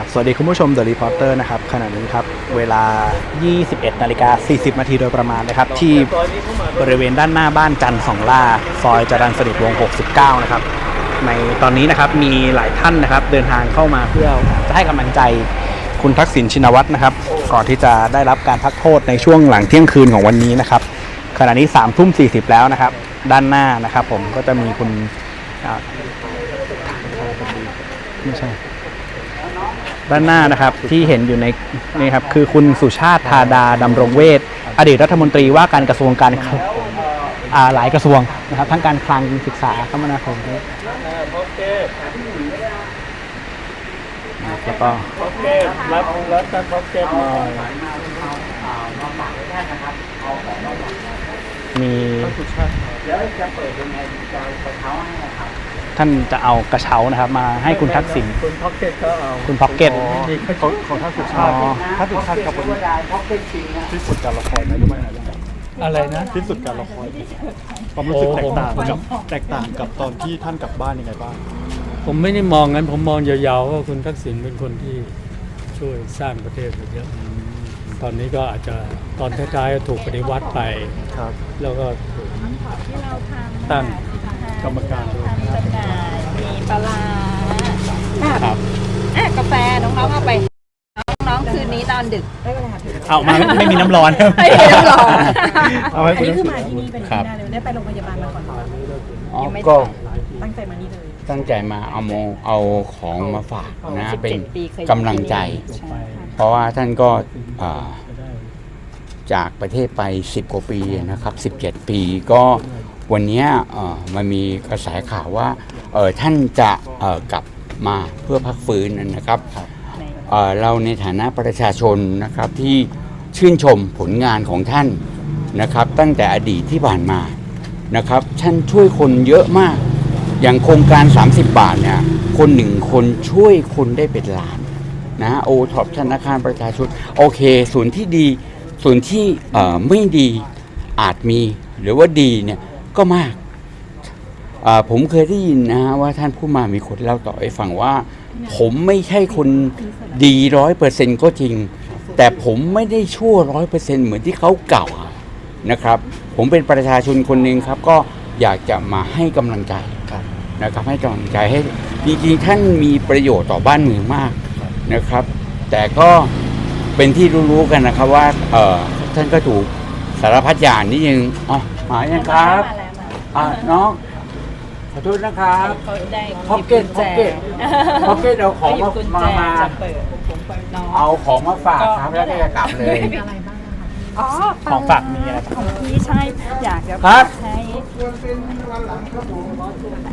ครับสวัสดีคุณผู้ชม The Reporter นะครับขณะนี้ครับ เวลา 21นาฬิกา40นาทีโดยประมาณนะครับ ที่บริเวณด้านหน้าบ้านจันทร์สองล่า ซอยจรัญสนิทวง 69 นะครับ ในตอนนี้นะครับมีหลายท่านนะครับ เดินทางเข้ามาเพื่อจะให้กำลังใจคุณทักษิณชินวัตรนะครับ ก่อนที่จะได้รับการพักโทษในช่วงหลังเที่ยงคืนของวันนี้นะครับขณะนี้3ามทุ่ม40แล้วนะครับ ด้านหน้านะครับ ผมก็จะมีคุณไม่ใช่ ด้านหน้านะครับที่เห็นอยู่ในนี่ครับคือคุณสุชาติธาดาดำรงเวทอดีตรัฐมนตรีว่าการกระทรวงการหลายกระทรวงนะครับทั้งการคลังศึกษาคมนาคมด้วยแล้วก็พ็อกเก็ตรับรับตัดพ็อกเก็ตหน่อยมีสุชาติ ท่านจะเอากระเช้านะครับมาให้คุณทักษิณ คุณพ็อกเก็ตก็เอาคุณพ็อกเก็ตนี่ของของท่านสุชาติอ๋อ ท่านสุชาติกับคนที่สุดการละครไหมหรือไม่อะไรนะ ที่สุดการละครความรู้สึกแตกต่างกับแตกต่างกับตอนที่ท่านกลับบ้านยังไงบ้าง ผมไม่ได้มองงั้น ผมมองยาวๆว่าคุณทักษิณเป็นคนที่ช่วยสร้างประเทศไปเยอะตอนนี้ก็อาจจะตอนท้ายๆก็ถูกปฏิวัติไป ครับ แล้วก็ถูกที่เราทำตั้ง กรรมการด้วย ทำจำหน่ายมีปลาร้าครับ อะกาแฟน้องๆเอาไปน้องๆคืนนี้ตอนดึก เอามาไม่มีน้ำร้อนไม่มีน้ำร้อน เอาให้อันคุณนี้ทักคือษิณมาที่นี่เป็นครับที่ได้เลยได้ไปโรงพยาบาลมาก่อนเหรออ๋อยังไม่ก็ตั้งใจมานี่เลย ตั้งใจมาเอาโมเอาของมาฝากนะ17เป็นปีเคยกำลังใจ ใช่เพราะว่าท่านก็อ่าจากประเทศไป 10 กว่าปีนะครับ 17 ปีก็ วันเนี้ยเอ่อมันมีกระแสข่าวว่าเอ่อท่านจะเอ่อกลับมาเพื่อพักฟื้นนะครับในเอ่อเราในฐานะประชาชนนะครับที่ชื่นชมผลงานของท่านนะครับ ตั้งแต่อดีตที่ผ่านมานะครับท่านช่วยคนเยอะมาก อย่างโครงการ 30 บาทเนี่ยคนหนึ่งคนช่วยคนได้เป็นล้านนะโอท็อปธนาคารประชาชนโอเค ส่วนที่ดีส่วนที่เอ่อไม่ดีอาจมีหรือว่าดีเนี่ย ก็มากอ่าผมเคยได้ยินนะฮะว่าท่านผู้มามีคนเล่าต่อให้ฟังว่า ผมไม่ใช่คนดีร้อยเปอร์เซ็นก็จริง แต่ผมไม่ได้ชั่วร้อยเปอร์เซ็นเหมือนที่เขากล่าวหานะครับ ผมเป็นประชาชนคนหนึ่งครับ ก็อยากจะมาให้กำลังใจนะครับ ให้กำลังใจให้จริงๆท่านมีประโยชน์ต่อบ้านเมืองมากนะครับ แต่ก็เป็นที่รู้ๆกันนะครับว่าเออท่านก็ถูกสารพัดอย่างนิดนึงอ๋อมายังครับมาแล้วมา อ่าน้องขอโทษนะครับเขาได้พ็อกเก็ตพ็อกเก็ตพ็อกเก็ตเอาของหยิมาบกุญมาแจมาจะเปิดน้อง เอาของมาฝากครับแล้วก็จะกลับเลย อ๋อของฝากมีอะไรบ้าง ของพี่ใช่ อยากจะครับให้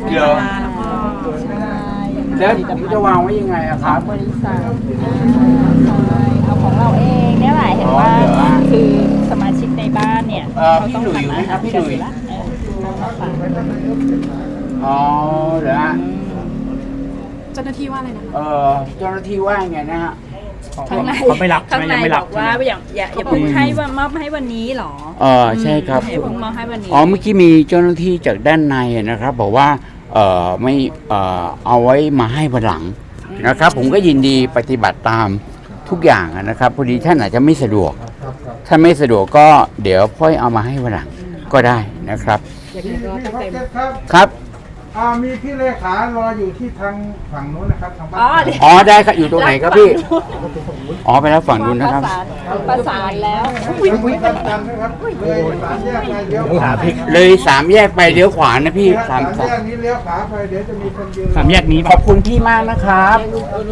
เดี๋ยวใช่แล้วผมจะวางไว้ยังไงอะครับ บริษัทอ่าใช่เอาของเราเองเนี่ยแหละเห็นว่าอ๋อเหรอคือสมาชิกในบ้านเนี่ย เอ่อเขาต้องพี่หลุยทำไหมอาครัหาบรพี่กันหลุยอยู่แล้วเออเอามาฝากอ๋อเหรอฮะเจ้าหน้าที่ว่าอะไรนะคะ เอ่อเจ้าหน้าที่ว่าไงนะฮะ ข้างในเขาไม่รับใช่ข้างไหมในยังไม่บรับอกว่าอย่าอย่าอย่าเพิ่งให้ว่ามอบให้วันนี้หรอเออใช่ครับ อย่าเพิ่งมอบให้วันนี้ อ๋อเมื่อกี้มีเจ้าหน้าที่จากด้านในนะครับ บอกว่าเออไม่เออเอาไว้มาให้วันหลังนะครับ ผมก็ยินดีปฏิบัติตามทุกอย่างนะครับพอดีท่านอาจจะไม่สะดวก ถ้าไม่สะดวกก็เดี๋ยวค่อยเอามาให้วันหลังก็ได้นะครับ ครับครับ อ่ามีพี่เลขารออยู่ที่ทางฝั่งนู้นนะครับทางบ้านอ๋อเดี๋ยวอ๋อได้ครับอยู่ตรงไหนครับพี่ อ๋อไปแล้วฝั่งนู้นนะครับ ประสานประสานแล้วอุ้ยตันตันนะครับเลยสามแยกไปเลี้ยวขวาเลยสามแยกไปเลี้ยวขวานะพี่สาสามมแยกนี้เลี้ยวขวาไปเดี๋ยวจะมีคนยืนสามแยกนี้ขอบคุณพี่มากนะครับ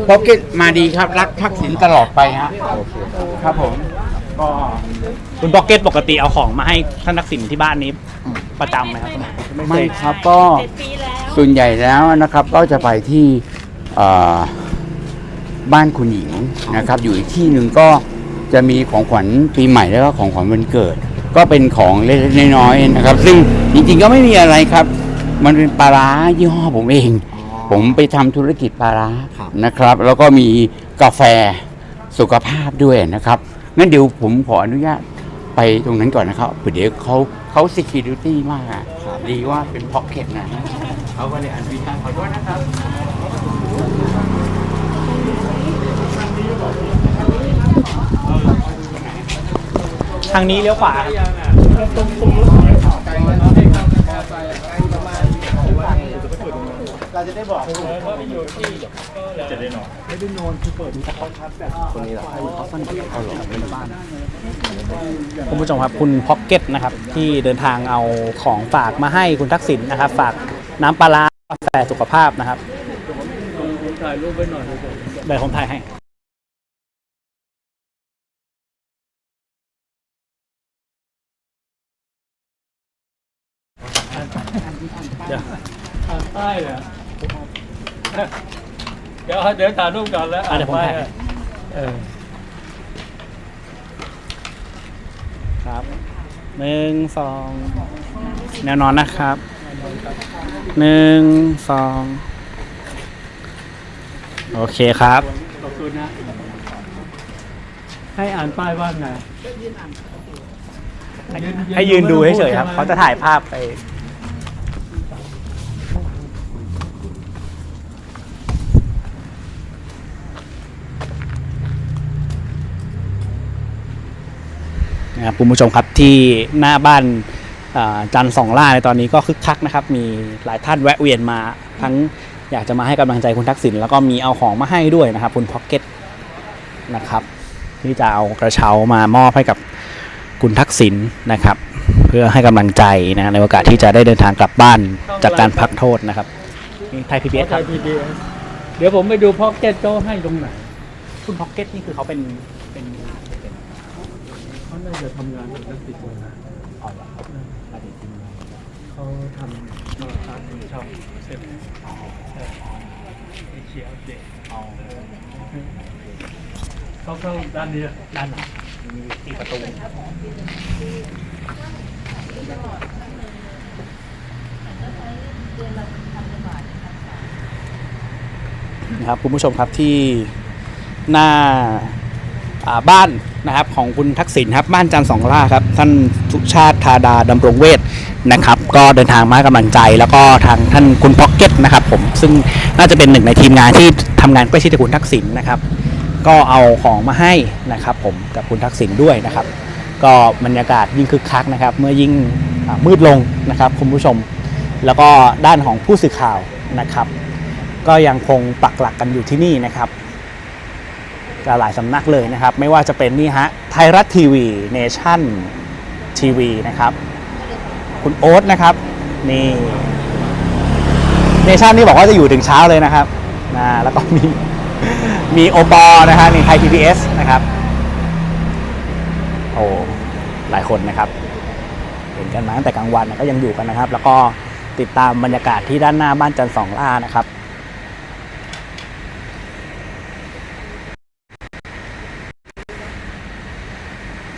พ็อกเก็ตมาดีครับรักทักษิณตลอดไปฮะครับผมก็ คุณพ็อกเก็ตปกติเอาของมาให้ท่านทักษิณที่บ้านนี้ประจำไหมครับไม่ครับก็ เจ็ดปีแล้ว ส่วนใหญ่แล้วนะครับก็จะไปที่เอ่อบ้านคุณหญิงนะครับอยู่อีกที่หนึ่งก็จะมีของขวัญปีใหม่แล้วก็ของขวัญวันเกิด ก็เป็นของเล็กๆน้อยๆนะครับ ซึ่งจริงๆก็ไม่มีอะไรครับ มันเป็นปลาร้ายี่ห้อผมเอง ผมไปทำธุรกิจปลาร้านะครับ แล้วก็มีกาแฟสุขภาพด้วยนะครับงั้นเดี๋ยวผมขออนุญาต ไปตรงนั้นก่อนนะครับเดี๋ยวเขาเขา security มากอะดีว่าเป็นพ็อกเก็ตนะเขาก็เลยอนุญาตขด้วยนะครับทางนี้เลี้ยวขวาตรงตรงรถไฟ จะได้บอกว่าไปอยู่ที่จะได้นอนไม่ได้นอนคือเปิดดูอขครับแบบคนนี้เหรอเขาสนิทเขาหลงในบ้านคุณผู้ชมครับคุณพ็อกเก็ตนะครับที่เดินทางเอาของฝากมาให้คุณทักษิณนะครับ ฝากน้ำปลาร้ากาแฟสุขภาพนะครับผมถ่ายรูปไว้หน่อยเดี๋ยวผมถ่ายให้เดี๋ยวใต้เหร เดี๋ยวเดี๋ยวถ่ายรูปก่อนแล้วอะเดี๋ยวผมป้ายถ่ายอะเออครับหนึ่งสองแนวนอนนะครับหนึ่งสองโอเคครับ ขอบคุณนะ ให้อ่านป้ายว่าไงให้ยืนดูเฉยๆครับเขาจะถ่ายภาพไป นะครับคุณผู้ชมครับที่หน้าบ้านอ่าจันทร์สองล่าในตอนนี้ก็คึกคักนะครับ มีหลายท่านแวะเวียนมาทั้งอยากจะมาให้กำลังใจคุณทักษิณแล้วก็มีเอาของมาให้ด้วยนะครับคุณพ็อกเก็ตนะครับ ที่จะเอากระเช้ามามอบให้กับคุณทักษิณนะครับ เพื่อให้กำลังใจนะในโอกาสที่จะได้เดินทางกลับบ้านจากการพักโทษนะครับนี่ไทยพีบีเอสคไทรับยพีดีเดี๋ยวผมไปดูพ็อกเก็ตเขาให้ตรงไหนคุณพ็อกเก็ตนี่คือเขาเป็นเป็ น่าจะทำงานกับนักติดตัวนะเขาทำมาค้าทำช่องเซ็ตเชียร์อัปเดตเขาเข้าด้านนี้ด้านหลังมีที่ประตูนะครับคุณผู้ชมครับที่หน้า บ้านนะครับของคุณทักษิณครับบ้านจันทร์สองล่าครับท่านสุชาติธาดาดำรงเวทนะครับ ก็เดินทางมาให้กำลังใจ แล้วก็ทางท่านคุณพ็อกเก็ตนะครับผมซึ่งน่าจะเป็นหนึ่งในทีมงานที่ทำงานใกล้ชิดกับคุณทักษิณนะครับ ก็เอาของมาให้นะครับผมกับคุณทักษิณด้วยนะครับ ก็บรรยากาศยิ่งคึกคักนะครับ เมื่อยิ่งมืดลงนะครับคุณผู้ชม แล้วก็ด้านของผู้สื่อข่าวนะครับ ก็ยังคงปักหลักกันอยู่ที่นี่นะครับ หลายสำนักเลยนะครับ ไม่ว่าจะเป็นนี่ฮะไทยรัฐทีวีเนชั่นทีวีนะครับ คุณโอ๊ตนะครับ นี่เนชั่นนี่บอกว่าจะอยู่ถึงเช้าเลยนะครับนะแล้วก็มีมีโอปอนะฮะนี่ไทยพีบีเอสนะครับ โอ้หลายคนนะครับ เห็นกันมาตั้งแต่กลางวันนะก็ยังอยู่กันนะครับ แล้วก็ติดตามบรรยากาศที่ด้านหน้าบ้านจันทร์สองล่านะครับ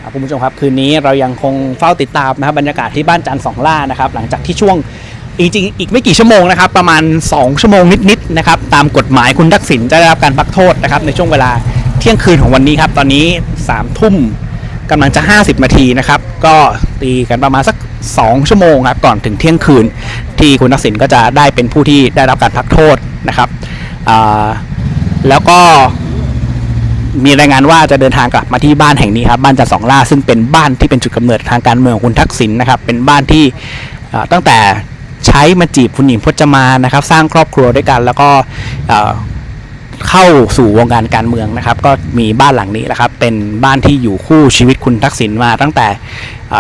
ครับคุณผู้ชมครับคืนนี้เรายังคงเฝ้าติดตามนะครับบรรยากาศที่บ้านจันสองล่านะครับหลังจากที่ช่วงจริงๆอีกไม่กี่ชั่วโมงนะครับประมาณ 2 ชั่วโมงนิดๆนะครับตามกฎหมายคุณทักษิณจะได้รับการพักโทษนะครับในช่วงเวลาเที่ยงคืนของวันนี้ครับตอนนี้3ามทุ่มกำลังจะ 50 นาทีนะครับก็ตีกันประมาณสัก 2 ชั่วโมงครับก่อนถึงเที่ยงคืน ที่คุณทักษิณก็จะได้เป็นผู้ที่ได้รับการพักโทษนะครับแล้วก็ มีรายงานว่าจะเดินทางกลับมาที่บ้านแห่งนี้ครับบ้านจันสองล่าซึ่งเป็นบ้านที่เป็นจุดกำเนิดทางการเมืองของคุณทักษิณนะครับ เป็นบ้านที่ตั้งแต่ใช้มาจีบคุณหญิงพจมานนะครับ สร้างครอบครัวด้วยกัน แล้วก็เข้าสู่วงการการเมืองนะครับ ก็มีบ้านหลังนี้แหละครับ เป็นบ้านที่อยู่คู่ชีวิตคุณทักษิณมาตั้งแต่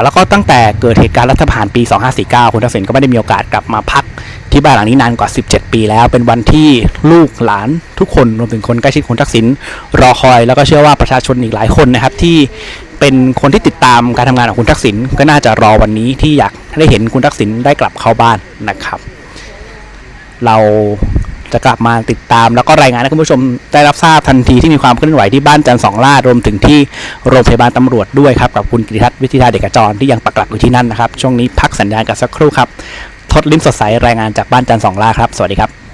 แล้วก็ตั้งแต่เกิดเหตุการณ์รัฐประหารปี 2549 คุณทักษิณก็ไม่ได้มีโอกาสกลับมาพัก ที่บ้านหลังนี้นานกว่า 17 ปีแล้ว เป็นวันที่ลูกหลานทุกคนรวมถึงคนใกล้ชิดคุณทักษิณรอคอย แล้วก็เชื่อว่าประชาชนอีกหลายคนนะครับที่เป็นคนที่ติดตามการทำงานของคุณทักษิณก็น่าจะรอวันนี้ที่อยากได้เห็นคุณทักษิณได้กลับเข้าบ้านนะครับ เราจะกลับมาติดตาม แล้วก็รายงานให้คุณผู้ชมได้รับทราบทันทีที่มีความเคลื่อนไหวที่บ้านจันทร์สองล่ารวมถึงที่โรงพยาบาลตำรวจด้วยครับกับคุณกิติทัศน์วิทยาเด็กจรที่ยังปักหลักอยู่ที่นั่นนะครับ ช่วงนี้พักสัญญาณกันสักครู่ครับ ทศลิ้มสดใสรายงานจากบ้านจันทร์สองล่าครับ สวัสดีครับ